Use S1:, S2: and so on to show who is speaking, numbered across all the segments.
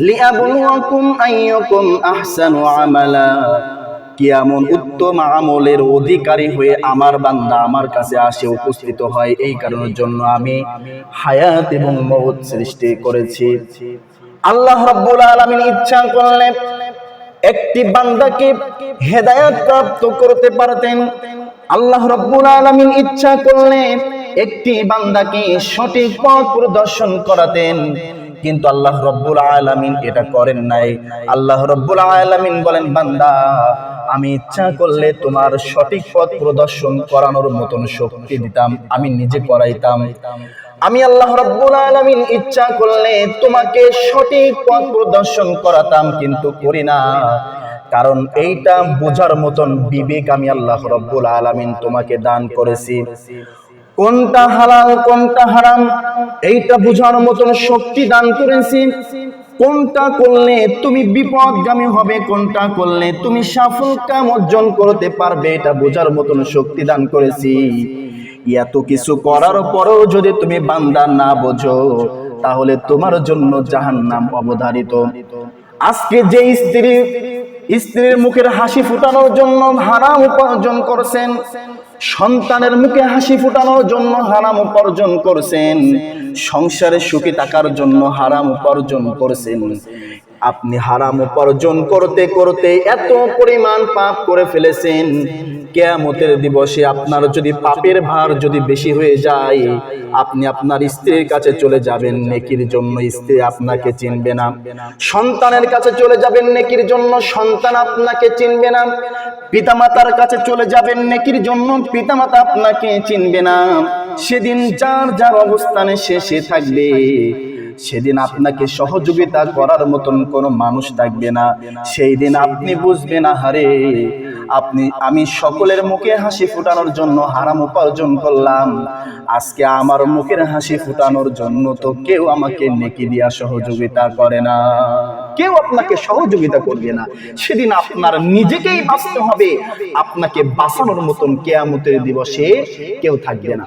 S1: লিয়াবলুয়াকুম আইয়ুকুম আহসানু আমালা। কিয়ামন উত্তম আমলের অধিকারী হয়ে আমার বান্দা আমার কাছে আসে, উপস্থিত হয়। এই কারণের জন্য আমি হায়াত এবং মৌত সৃষ্টি করেছি। আল্লাহ রাব্বুল আলামিন ইচ্ছা করলে একটি বান্দাকে হেদায়েত প্রাপ্ত করতে পারতেন। আল্লাহ রাব্বুল আলামিন ইচ্ছা করলে একটি বান্দাকে সঠিক পথ প্রদর্শন করাতেন। কিন্তু আল্লাহ রব্বুল আলামিন এটা করেন নাই। আল্লাহ রব্বুল আলামিন বলেন, বান্দা, আমি ইচ্ছা করলে তোমার সঠিক পথ প্রদর্শন করানোর মতন শক্তি দিতাম, আমি নিজে করাইতাম। আমি আল্লাহ রব্বুল আলামিন ইচ্ছা করলে তোমাকে সঠিক পথ প্রদর্শন করাতাম, কিন্তু করি না। কারণ এইটা বোঝার মতন বিবেক আমি আল্লাহ রব্বুল আলামিন তোমাকে দান করেছি। কোনটা হালাল, কোনটা হারাম, এইটা বোঝার মতন শক্তি দান করেছি। কোনটা করলে তুমি বিপদগামী হবে, কোনটা করলে তুমি সফল কাম অর্জন করতে পারবে, এটা বোঝার মতন শক্তি দান করেছি। এত কিছু করার পরেও যদি তুমি বান্দা না বোঝো, তাহলে তোমার জন্য জাহান্নাম অবধারিত। আজকে যে স্ত্রী, স্ত্রীর মুখের হাসি ফুটানোর জন্য হারাম উপার্জন করছেন সন্তানের মুখে হাসি ফুটানোর জন্য হারাম উপার্জন করছেন। সংসারে সুখী থাকার জন্য হারাম উপার্জন করছেন। আপনি হারাম উপার্জন করতে করতে এত পরিমাণ পাপ করে ফেলেছেন। কেয়ামতের দিবসে আপনার যদি পাপের ভার যদি বেশি হয়ে যায়, আপনি আপনার স্ত্রীর কাছে চলে যাবেন, নেকির জন্য স্ত্রী আপনাকে চিনবে না। সন্তানের কাছে চলে যাবেন, নেকির জন্য সন্তান আপনাকে চিনবে না। পিতামাতার কাছে চলে যাবেন নেকির জন্য, পিতামাতা আপনাকে চিনবে না। সেদিন যার যার অবস্থানে শেষে থাকবে। সেদিন আপনাকে সহযোগিতা করার মতন কোনো মানুষ থাকবে না। সেই দিন আপনি বুঝবেন হারে আপনি, আমি সকলের মুখে হাসি ফুটানোর জন্য হারাম উপার্জন করলাম। আজকে আমার মুখের হাসি ফুটানোর জন্য তো কেউ আমাকে নেকি দিয়া সহযোগিতা করে না। কেউ আপনাকে সহযোগিতা করবে না। সেদিন আপনার নিজেকেই বাঁচতে হবে। আপনাকে বাঁচানোর মতন কেয়ামতের দিবসে কেউ থাকবে না।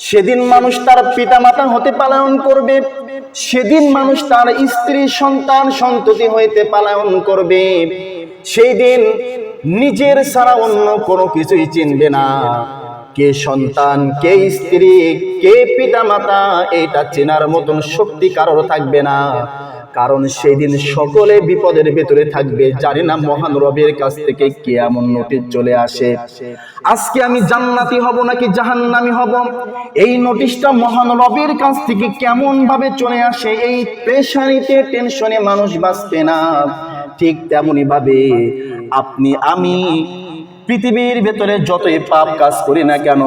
S1: সেদিন মানুষ তার পিতামাতা হতে পালায়ন করবে, সেদিন মানুষ তার স্ত্রী সন্তান সন্ততি হইতে পালায়ন করবে। সেই দিন নিজের ছাড়া অন্য কোনো কিছুই চিনবে না। কে সন্তান, কে স্ত্রী, কে পিতামাতা, এটা চেনার মতন শক্তি কারোর থাকবে না। কারণ সেই দিন সকলে বিপদের ভেতরে থাকবে, জানি না মহান রবের কাছ থেকে কে এমন নোটিশ চলে আসে। আজকে আমি জান্নাতি হব নাকি জাহান্নামি হব? এই নোটিশটা মহান রবের কাছ থেকে কেমন ভাবে চলে আসে? এই প্রেশারিতে টেনশনে মানুষ বাঁচবে না। ঠিক তেমনই ভাবে আপনি, আমি পৃথিবীর ভেতরে যতই পাপ কাজ করি না কেন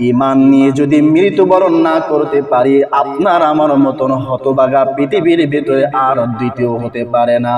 S1: ইমান নিয়ে যদি মৃত্যুবরণ না করতে পারি, আপনার আমার মতন হতবাগা পৃথিবীর ভেতরে আর দ্বিতীয় হতে পারে না।